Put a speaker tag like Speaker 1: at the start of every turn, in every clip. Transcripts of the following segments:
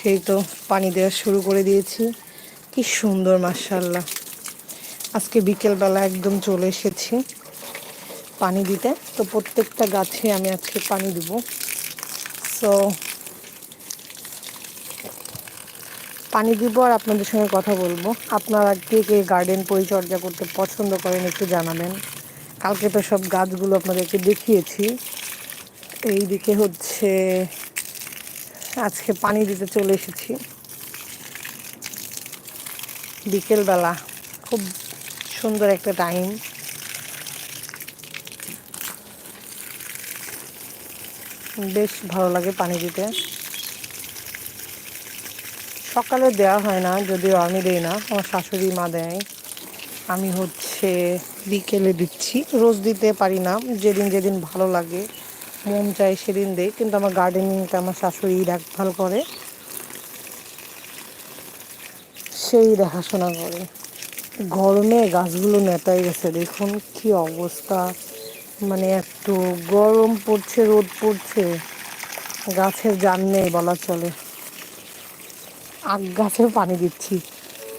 Speaker 1: গাছেই তো পানি দেওয়া শুরু করে দিয়েছি। কি সুন্দর মার্শাল্লাহ আজকে বিকেলবেলা একদম চলে এসেছি পানি দিতে। তো প্রত্যেকটা গাছে আমি আজকে পানি দিব। সো পানি দিব আর আপনাদের সঙ্গে কথা বলব। আপনারা কে কে গার্ডেন পরিচর্যা করতে পছন্দ করেন একটু জানাবেন। কালকে তো সব গাছগুলো আপনাদেরকে দেখিয়েছি। এই দিকে হচ্ছে আজকে পানি দিতে চলে এসেছি। বিকেলবেলা, খুব সুন্দর একটা টাইম বেশ ভালো লাগে পানি দিতে। সকালে দেওয়া হয় না, যদিও আমি দিই না, আমার শাশুড়ি মা দেয়। আমি হচ্ছে বিকেলে দিচ্ছি। রোজ দিতে পারি না, যেদিন যেদিন ভালো লাগে। মন চাই সেদিন দেই কিন্তু আমার গার্ডেনিংটা আমার শাশুড়ি দেখভাল করে। সেই দেখাশোনা করে। গরমে গাছগুলো নেতাই গেছে, দেখুন কি অবস্থা। মানে একটু গরম পড়ছে, রোদ পড়ছে। গাছের জান নেই বলা চলে। আগ গাছেও পানি দিচ্ছি,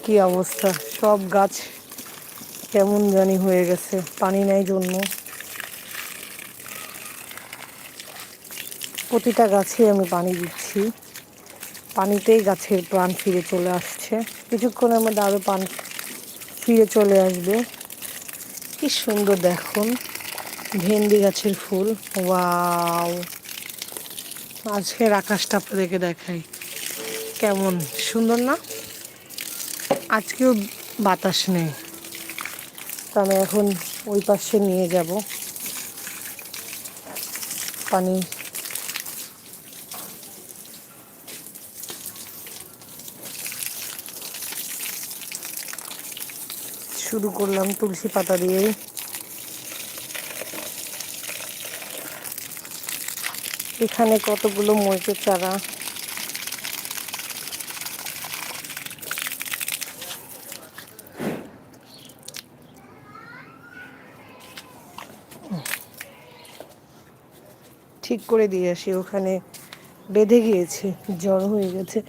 Speaker 1: কি অবস্থা। সব গাছ কেমন জানি হয়ে গেছে, পানি নেই জন্য প্রতিটা গাছে আমি পানি দিচ্ছি। পানিতেই গাছের প্রাণ ফিরে চলে আসছে। কিছুক্ষণের মধ্যে আরও পান ফিরে চলে আসবে। কি সুন্দর দেখুন, ভেন্ডি গাছের ফুল। ওয়াও! আজকের আকাশটা আপনাদেরকে দেখাই। কেমন? সুন্দর না? আজকেও বাতাস নেই। তো আমি এখন ওই পাশে নিয়ে যাব। পানি শুরু করলাম তুলসী পাতা দিয়ে এখানে কতগুলো মরিচের চারা? ঠিক করে দিয়ে আসি, ওখানে বেঁধে গিয়েছে জ্বর হয়ে গেছে।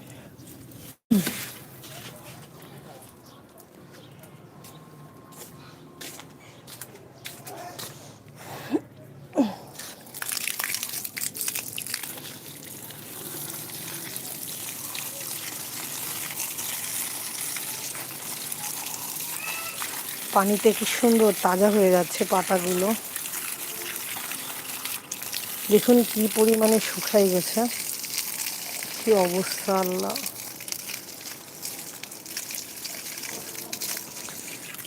Speaker 1: পানিতে কি সুন্দর তাজা হয়ে যাচ্ছে পাতাগুলো। দেখুন কি পরিমাণে শুকাই গেছে। কি অবস্থা, আল্লাহ।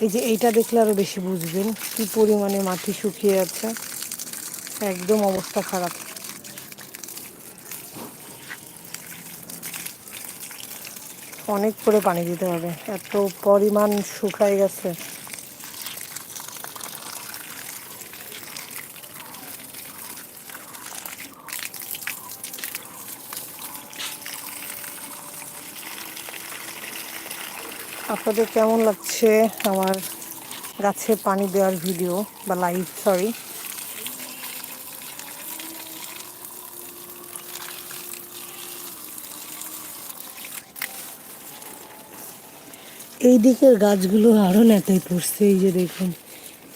Speaker 1: এই যে এইটা দেখলে আরও বেশি বুঝবেন কি পরিমাণে মাটি শুকিয়ে যাচ্ছে। একদম অবস্থা খারাপ। অনেক করে পানি দিতে হবে। এত পরিমাণ শুকায় গেছে। আপনাদের কেমন লাগছে আমার গাছে পানি দেওয়ার ভিডিও বা লাইভ সরি এই দিকের গাছগুলো আরও নেতায় পড়ছে, এই যে দেখুন,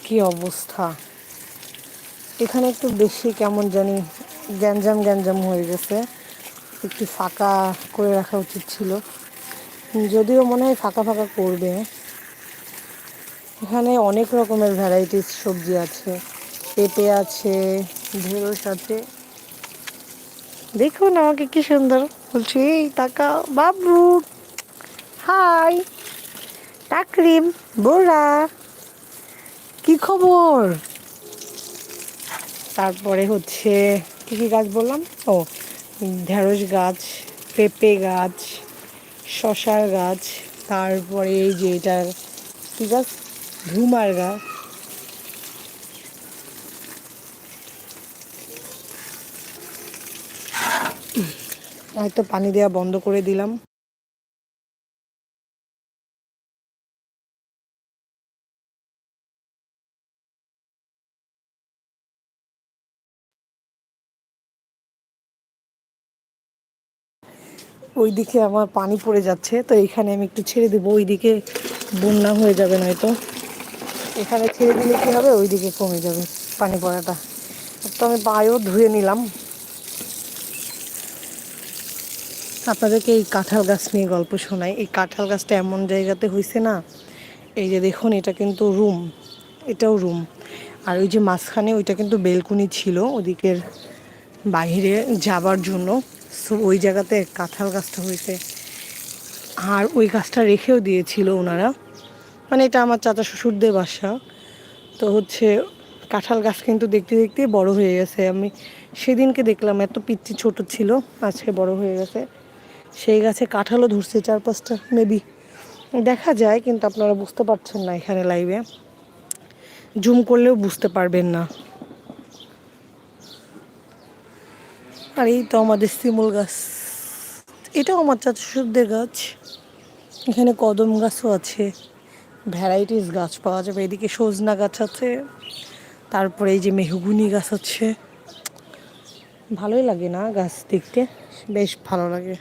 Speaker 1: কি অবস্থা। এখানে একটু বেশি কেমন জানি গ্যাঞ্জাম গ্যাঞ্জাম হয়ে গেছে। একটু ফাঁকা করে রাখা উচিত ছিল। যদিও মনে হয় ফাঁকা ফাঁকা করবে। এখানে অনেক রকমের ভ্যারাইটিস সবজি আছে। পেঁপে আছে, ঢেঁড়স আছে। দেখুন আমাকে কি সুন্দর বলছি, এই টাকা বাবু হাই, টাকরিম, বোরা। কি খবর? তারপরে হচ্ছে, কী কী গাছ বললাম? ও, ঢেঁড়স গাছ, পেঁপে গাছ। শশার গাছ, তারপরে এই যে এটার ঠিক আছে ধুমার গাছ। হয়তো পানি দেওয়া বন্ধ করে দিলাম। ওইদিকে আমার পানি পড়ে যাচ্ছে, তো এখানে আমি একটু ছেড়ে দেবো, ওইদিকে বন্যা হয়ে যাবে নয়তো। এখানে ছেড়ে দিলে কী হবে? ওইদিকে কমে যাবে পানি পড়াটা। তো আমি পায়েও ধুয়ে নিলাম। আপনাদেরকে এই কাঁঠাল গাছ নিয়ে গল্প শোনাই। এই কাঁঠাল গাছটা এমন জায়গাতে হয়েছে না, এই যে দেখুন, এটা কিন্তু রুম, এটাও রুম। আর ওই যে মাঝখানে ওইটা কিন্তু বেলকুনি ছিল, ওদিকের বাইরে যাবার জন্য। ওই জায়গাতে কাঁঠাল গাছটা হয়েছে। আর ওই গাছটা রেখেও দিয়েছিল ওনারা। মানে এটা আমার চাচা শ্বশুরদের বাসা। তো হচ্ছে কাঁঠাল গাছ কিন্তু দেখতে দেখতে বড় হয়ে গেছে। আমি সেদিনকে দেখলাম, এত পিচ্ছি ছোট ছিল, আজকে বড় হয়ে গেছে। সেই গাছে কাঁঠালও ধরছে চার পাঁচটা মেবি দেখা যায়, কিন্তু আপনারা বুঝতে পারছেন না এখানে লাইভে জুম করলেও বুঝতে পারবেন না। আর এই তো আমাদের শিমুল গাছ। এটাও আমার চাচা শ্বশুরদের গাছ। এখানে কদম গাছও আছে। ভ্যারাইটিস গাছ পাওয়া যাবে। এদিকে সজনা গাছ আছে। তারপরে এই যে মেহগুনি গাছ আছে। ভালোই লাগে না গাছ দেখতে? বেশ ভালো লাগে।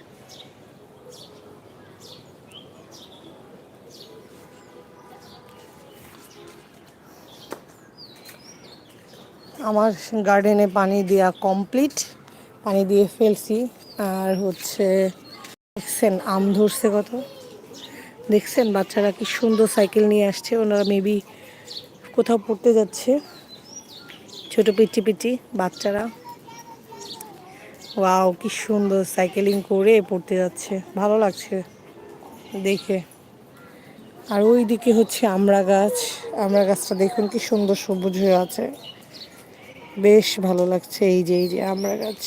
Speaker 1: আমার গার্ডেনে পানি দেওয়া কমপ্লিট। পানি দিয়ে ফেলছি। আর হচ্ছে, দেখছেন, আম ধরছে কত। দেখছেন, বাচ্চারা কি সুন্দর সাইকেল নিয়ে আসছে। ওনারা মেবি কোথাও পড়তে যাচ্ছে। ছোট পিচি পিচি বাচ্চারা। ওয়াও কি সুন্দর সাইকেলিং করে পড়তে যাচ্ছে। ভালো লাগছে দেখে। আর ওই দিকে হচ্ছে আমড়া গাছ। আমড়া গাছটা দেখুন কি সুন্দর সবুজ হয়ে আছে। বেশ ভালো লাগছে এই যে এই যে আমড়া গাছ।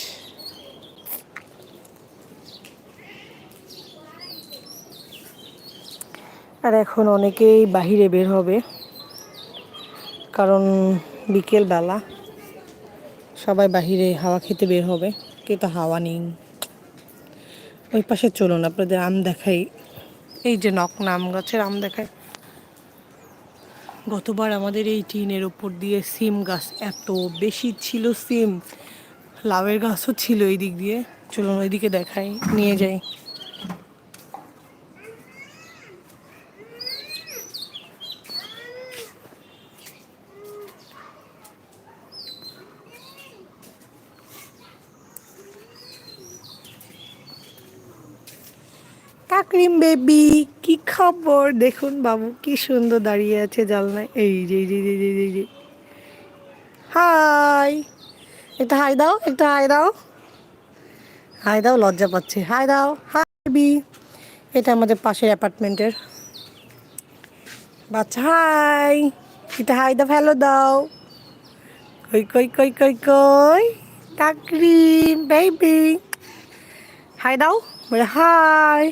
Speaker 1: আর এখন অনেকেই বাহিরে বের হবে, কারণ বিকেল বেলা সবাই বাহিরে হাওয়া খেতে বের হবে কে তো হাওয়া নেই। ওই পাশে চলুন, আপনাদের আম দেখাই। এই যে নক নাম গাছের আম দেখাই। গতবার আমাদের এই টিনের ওপর দিয়ে সিম গাছ এত বেশি ছিল সিম, লাউয়ের গাছও ছিল এই দিক দিয়ে। চলুন ওইদিকে দেখাই, নিয়ে যাই। কাকরিম বেবি কি খবর? দেখুন বাবু কি সুন্দর দাঁড়িয়ে আছে জালনায় এই যে এই যে যে, এই যে হাই একটা হাই দাও একটা হাই দাও। হাই দাও লজ্জা পাচ্ছে। হাই দাও। হাই বেবি এটা আমাদের পাশের অ্যাপার্টমেন্টের। বাচ্চা হাই এটা হাই দাও ফেলো দাও। কই কই কই কই কই? কাকরিম বেবি হাই দাও বলে হাই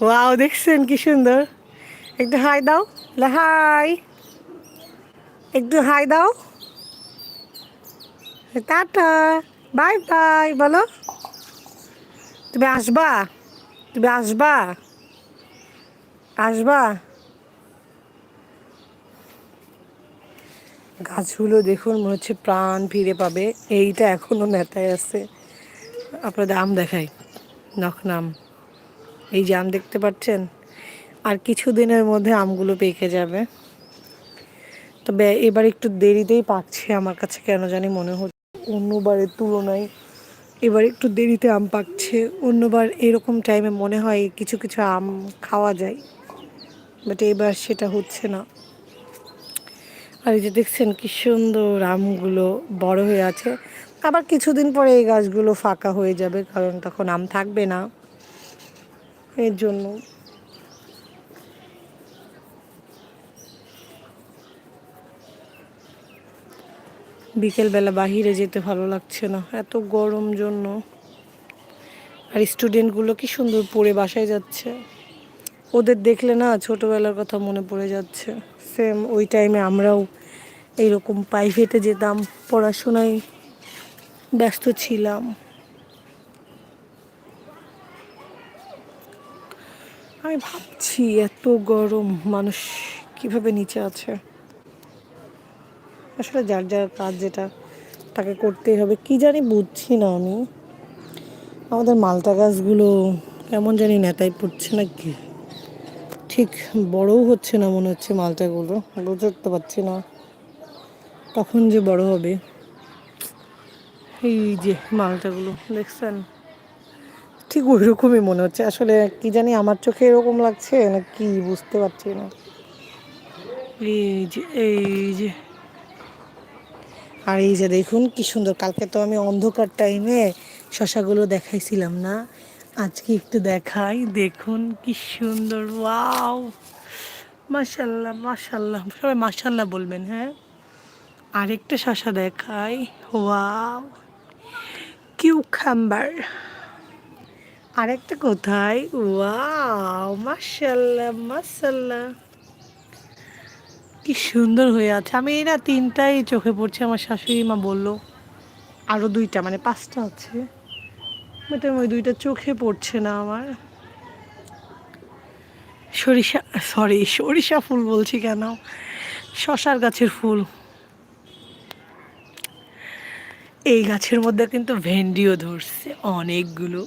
Speaker 1: ওয়াও দেখছেন কি সুন্দর। একটু হাই দাও হাই। একটু হাই দাও। টাটা, বাই বাই, বলো। তুমি আসবা তুমি আসবা আসবা। গাছগুলো দেখুন, মনে হচ্ছে প্রাণ ফিরে পাবে। এইটা এখনও নেতায় আছে। আপনাদের আম দেখাই। নখনাম এই যে আম দেখতে পাচ্ছেন? আর কিছু দিনের মধ্যে আমগুলো পেকে যাবে। তবে এবার একটু দেরিতেই পাকছে আমার কাছে, কেন জানি মনে হচ্ছে অন্যবারের তুলনায় এবার একটু দেরিতে আম পাকছে। অন্যবার এরকম টাইমে মনে হয় কিছু কিছু আম খাওয়া যায় বাট এবার সেটা হচ্ছে না। আর এই যে দেখছেন কি সুন্দর আমগুলো বড় হয়ে আছে। আবার কিছুদিন পরে এই গাছগুলো ফাঁকা হয়ে যাবে, কারণ তখন আম থাকবে না। এর জন্য। বিকেলবেলা বাহিরে যেতে ভালো লাগছে না, এত গরম জন্য। আর স্টুডেন্টগুলো কি সুন্দর পড়ে বাসায় যাচ্ছে। ওদের দেখলে না ছোটোবেলার কথা মনে পড়ে যাচ্ছে। সেম ওই টাইমে আমরাও এইরকম প্রাইভেটে যেতাম, পড়াশোনায় ব্যস্ত ছিলাম। আমি ভাবছি এত গরম, মানুষ কীভাবে নিচে আছে? আসলে যার যার কাজ যেটা, তাকে করতেই হবে। কি জানি বুঝছি না আমি। আমাদের মালটা গাছগুলো কেমন জানি নেতাই পড়ছে না কি ঠিক বড়ও হচ্ছে না মনে হচ্ছে মালটাগুলো বুঝতে পারছি না। কখন যে বড় হবে? এই যে মালটাগুলো, দেখছেন? ঠিক ওইরকমই মনে হচ্ছে। আসলে কি জানি আমার চোখে এরকম লাগছে না কি বুঝতে পারছি না। এই যে এই যে। আর এই যে দেখুন কি সুন্দর কালকে তো আমি অন্ধকার টাইমে শশাগুলো দেখাইছিলাম না। আজকে একটু দেখাই দেখুন কি সুন্দর ওয়াও। মাশাল্লাহ মাশাল্লাহ সবাই মাশাল্লাহ বলবেন হ্যাঁ? আরেকটা শশা দেখাই ওয়াও। কিউখাম্বার আরেকটা কোথায়? ওয়াও মাশাল্লাহ মাশাল্লাহ কি সুন্দর হয়ে আছে। আমি এই না তিনটাই চোখে পড়ছে, আমার শাশুড়ি মা বলল। আরও দুইটা মানে পাঁচটা আছে। ওই দুইটা চোখে পড়ছে না আমার। সরিষা সরি সরিষা ফুল বলছি কেন? শশার গাছের ফুল। এই গাছের মধ্যে কিন্তু ভেন্ডিও ধরছে অনেকগুলো।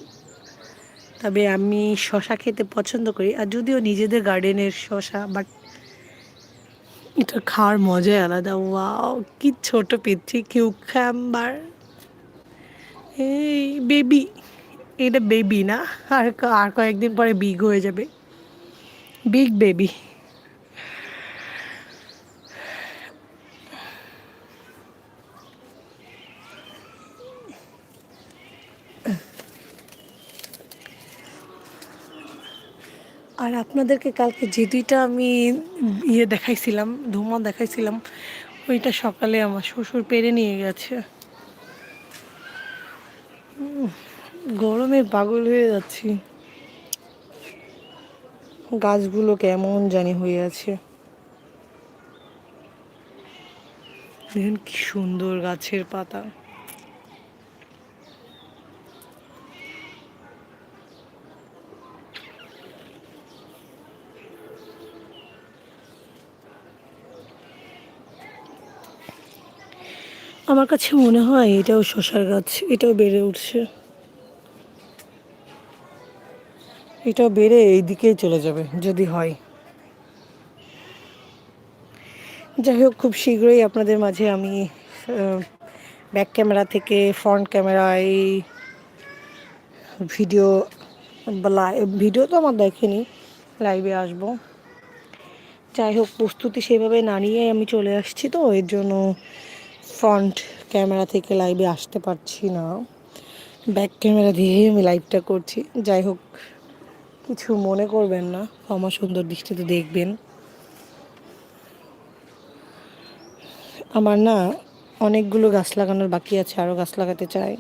Speaker 1: তবে আমি শশা খেতে পছন্দ করি, আর যদিও নিজেদের গার্ডেনের শশা বাট এটা খাওয়ার মজাই আলাদা। ওয়াও, কি ছোট পিচ্ছি কিউখাম্বার এই বেবি এটা বেবি না, আর আর কয়েকদিন পরে বিগ হয়ে যাবে। বিগ বেবি আর আপনাদেরকে কালকে যে দুইটা আমি ইয়ে দেখাইছিলাম, ধুমা দেখাইছিলাম, ওইটা সকালে আমার শ্বশুর পেরে নিয়ে গেছে। গরমে পাগল হয়ে যাচ্ছি। গাছগুলো কেমন জানি হয়ে আছে। দেখুন কি সুন্দর গাছের পাতা। আমার কাছে মনে হয় এটাও শশার গাছ, এটাও বেড়ে উঠছে। এটাও বেড়ে এই দিকেই চলে যাবে, যদি হয়। যাই হোক, খুব শীঘ্রই আপনাদের মাঝে আমি ব্যাক ক্যামেরা থেকে ফ্রন্ট ক্যামেরায় ভিডিও ভিডিও তো আমার দেখেনি লাইভে আসব। যাই হোক, প্রস্তুতি সেভাবে না নিয়ে আমি চলে আসছি তো, এর জন্য ফ্রন্ট ক্যামেরা থেকে লাইভে আসতে পারছি না। ব্যাক ক্যামেরা দিয়ে আমি লাইভটা করছি। যাই হোক, কিছু মনে করবেন না। ক্ষমা সুন্দর দৃষ্টিতে দেখবেন। আমার না অনেকগুলো গাছ লাগানোর বাকি আছে আরও গাছ লাগাতে চাই।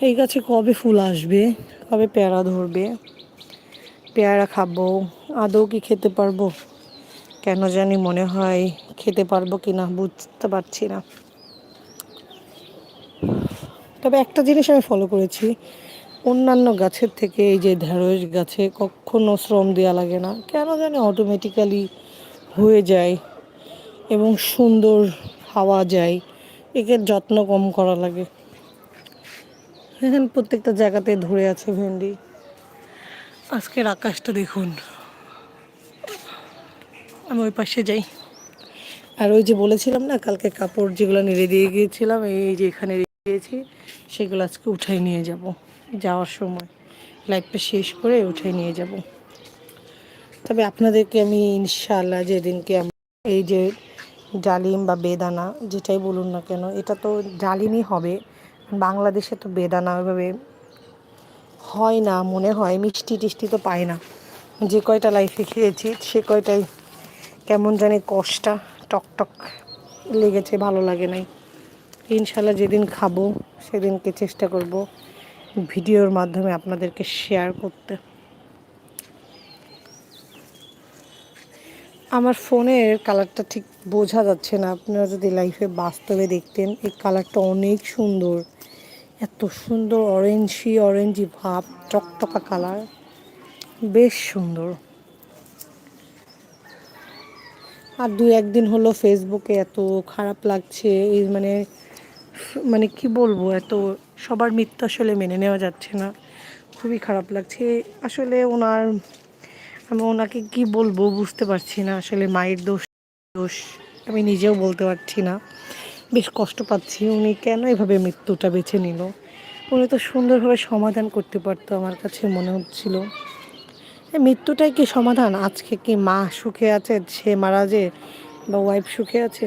Speaker 1: এই গাছে কবে ফুল আসবে? কবে পেয়ারা ধরবে? পেয়ারা খাব? আদৌ কি খেতে পারব? কেন জানি মনে হয় খেতে পারব কি না বুঝতে পারছি না। তবে একটা জিনিস আমি ফলো করেছি, অন্যান্য গাছের থেকে এই যে ঢেঁড়স গাছে কখনো শ্রম দেওয়া লাগে না, কেন জানি অটোমেটিক্যালি হয়ে যায় এবং সুন্দর খাওয়া যায়, একে যত্ন কম করা লাগে। এখানে প্রত্যেকটা জায়গাতে ধরে আছে ভেন্ডি। আজকের আকাশটা দেখুন। আমি ওই পাশে যাই। আর ওই যে বলেছিলাম না, কালকে কাপড় যেগুলো নেড়ে দিয়ে গিয়েছিলাম, এই যে এখানে দিয়েছি। সেগুলো আজকে উঠাই নিয়ে যাব, যাওয়ার সময়। লাইফটা শেষ করে উঠাই নিয়ে যাব। তবে আপনাদেরকে আমি ইনশাআল্লাহ যেদিনকে এই যে ডালিম বা বেদানা, যেটাই বলুন না কেন, এটা তো ডালিমই হবে। বাংলাদেশে তো বেদানা ওইভাবে হয় না, মনে হয়। মিষ্টি টিষ্টি তো পায় না। যে কয়টা লাইফে খেয়েছি, সে কয়টাই কেমন জানি কষ্টা টক টক লেগেছে, ভালো লাগে নাই। ইনশাল্লাহ যেদিন খাব, সেদিনকে চেষ্টা করব ভিডিওর মাধ্যমে আপনাদেরকে শেয়ার করতে। আমার ফোনের কালারটা ঠিক বোঝা যাচ্ছে না। আপনারা যদি লাইফে বাস্তবে দেখতেন, এই কালারটা অনেক সুন্দর। এত সুন্দর অরেঞ্জি অরেঞ্জি ভাব টকটকা কালার বেশ সুন্দর। আর দু একদিন হলো ফেসবুকে এত খারাপ লাগছে, এই মানে মানে কি বলব, এত সবার মৃত্যু আসলে মেনে নেওয়া যাচ্ছে না। খুবই খারাপ লাগছে। আসলে ওনার, আমি ওনাকে কি বলব বুঝতে পারছি না। আসলে মায়ের দোষ দোষ আমি নিজেও বলতে পারছি না। বেশ কষ্ট পাচ্ছি উনি কেন এভাবে মৃত্যুটা বেছে নিল। উনি তো সুন্দরভাবে সমাধান করতে পারতো আমার কাছে মনে হচ্ছিল। মৃত্যুটাই কি সমাধান? আজকে কি মা সুখে আছে, সে মারা যে, বা ওয়াইফ সুখে আছে?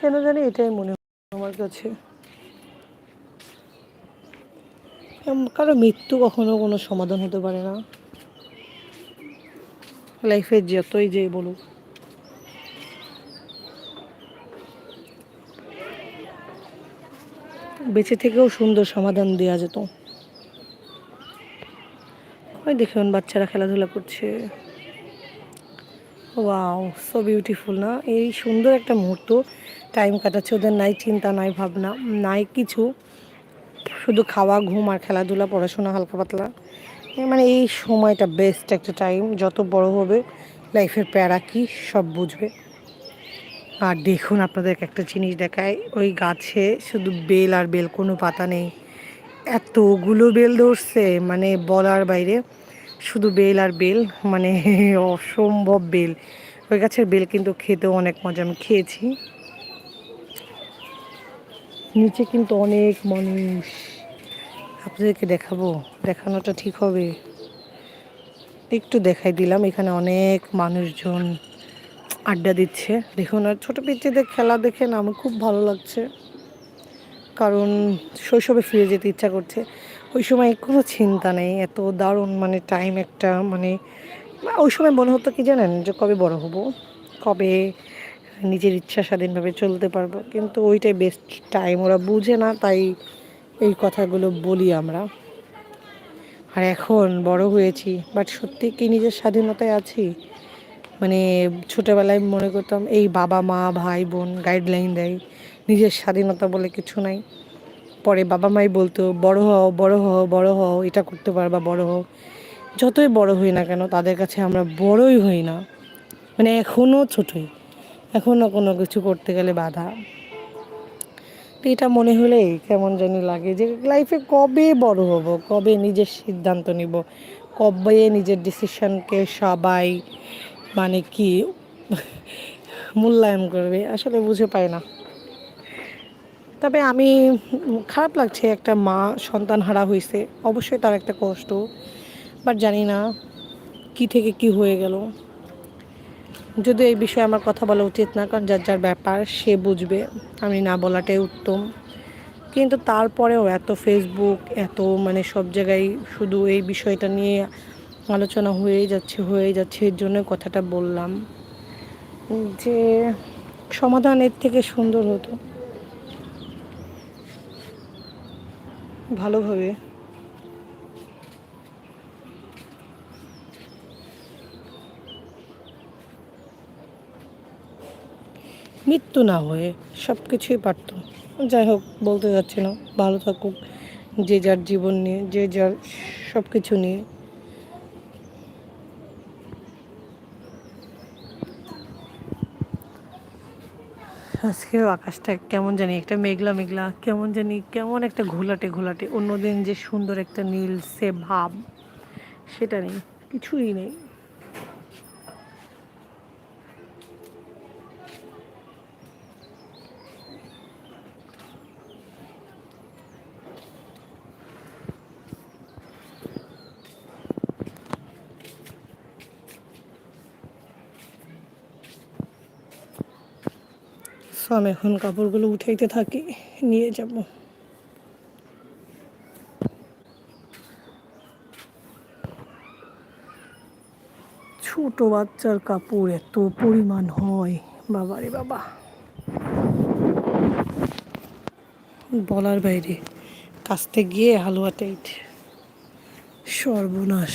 Speaker 1: কেন জানি এটাই মনে হয় আমার কাছে। কারও মৃত্যু কখনো কোনো সমাধান হতে পারে না। লাইফে যতই যে বলুক। বেঁচে থেকেও সুন্দর সমাধান দেওয়া যেত। ওই দেখুন বাচ্চারা খেলাধুলা করছে। ওয়াও সো বিউটিফুল না? এই সুন্দর একটা মুহূর্ত টাইম কাটাচ্ছে। ওদের নাই চিন্তা, নাই ভাবনা, নাই কিছু। শুধু খাওয়া, ঘুম আর খেলাধুলা, পড়াশোনা হালকা পাতলা। মানে এই সময়টা বেস্ট একটা টাইম যত বড় হবে লাইফের প্যারা কি সব বুঝবে। আর দেখুন আপনাদেরকে একটা জিনিস দেখায় ওই গাছে শুধু বেল আর বেল, কোনো পাতা নেই। এতগুলো বেল ধরছে মানে বলার বাইরে। শুধু বেল আর বেল মানে অসম্ভব বেল। ওই গাছের বেল কিন্তু খেতেও অনেক মজা। আমি খেয়েছি। নিচে কিন্তু অনেক মানুষ। আপনাদেরকে দেখাবো। দেখানোটা ঠিক হবে। একটু দেখাই দিলাম। এখানে অনেক মানুষজন আড্ডা দিচ্ছে। দেখুন, আর ছোটো পিচ্ছিদের খেলা দেখে না আমার খুব ভালো লাগছে। কারণ শৈশবে ফিরে যেতে ইচ্ছা করছে। ওই সময় কোনো চিন্তা নেই, এত দারুণ মানে টাইম একটা মানে ওই সময় মনে হতো কি জানেন যে কবে বড় হব, কবে নিজের ইচ্ছা স্বাধীনভাবে চলতে পারব, কিন্তু ওইটাই বেস্ট টাইম ওরা বুঝে না তাই এই কথাগুলো বলি আমরা। আর এখন বড় হয়েছি বাট সত্যি কি নিজের স্বাধীনতায় আছি? মানে ছোটোবেলায় মনে করতাম, এই বাবা মা ভাই বোন গাইডলাইন দেয়, নিজের স্বাধীনতা বলে কিছু নাই। পরে বাবা মাই বলতো, বড় হও বড় হও বড় হও, এটা করতে পারবা, বড় হও। যতই বড় হই না কেন, তাদের কাছে আমরা বড়ই হই না। মানে এখনও ছোটই। এখনও কোনো কিছু করতে গেলে বাধা। তো এটা মনে হলেই কেমন জানি লাগে যে লাইফে কবে বড় হব, কবে নিজের সিদ্ধান্ত নিব, কবে নিজের ডিসিশনকে সবাই মানে কি মূল্যায়ন করবে, আসলে বুঝে পায় না। তবে আমি খারাপ লাগছে একটা মা সন্তান হারা হয়েছে অবশ্যই তার একটা কষ্ট, বাট জানি না কি থেকে কি হয়ে গেল। যদি এই বিষয়ে আমার কথা বলা উচিত না, কারণ যার যার ব্যাপার, সে বুঝবে, আমি না বলাটাই উত্তম। কিন্তু তারপরেও এত ফেসবুক এত মানে সব জায়গায় শুধু এই বিষয়টা নিয়ে আলোচনা হয়েই যাচ্ছে হয়েই যাচ্ছে, এর জন্য কথাটা বললাম। যে সমাধান এর থেকে সুন্দর হতো। ভালোভাবে। মৃত্যু না হয়ে সব কিছুই পারত। যাই হোক, বলতে যাচ্ছি না ভালো থাকুক, যে যার জীবন নিয়ে, যে যার সব কিছু নিয়ে। আজকেও আকাশটা কেমন জানি একটা মেঘলা মেঘলা, কেমন জানি কেমন একটা ঘোলাটে ঘোলাটে, অন্যদিন যে সুন্দর একটা নীল সে ভাব, সেটা নেই, কিছুই নেই। সো আমি এখন কাপড়গুলো উঠাইতে থাকি, নিয়ে যাব। ছোট বাচ্চার কাপড় এত পরিমাণ হয়, বাবারে বাবা। বলার বাইরে কাছতে গিয়ে হালুয়া টাইট, সর্বনাশ।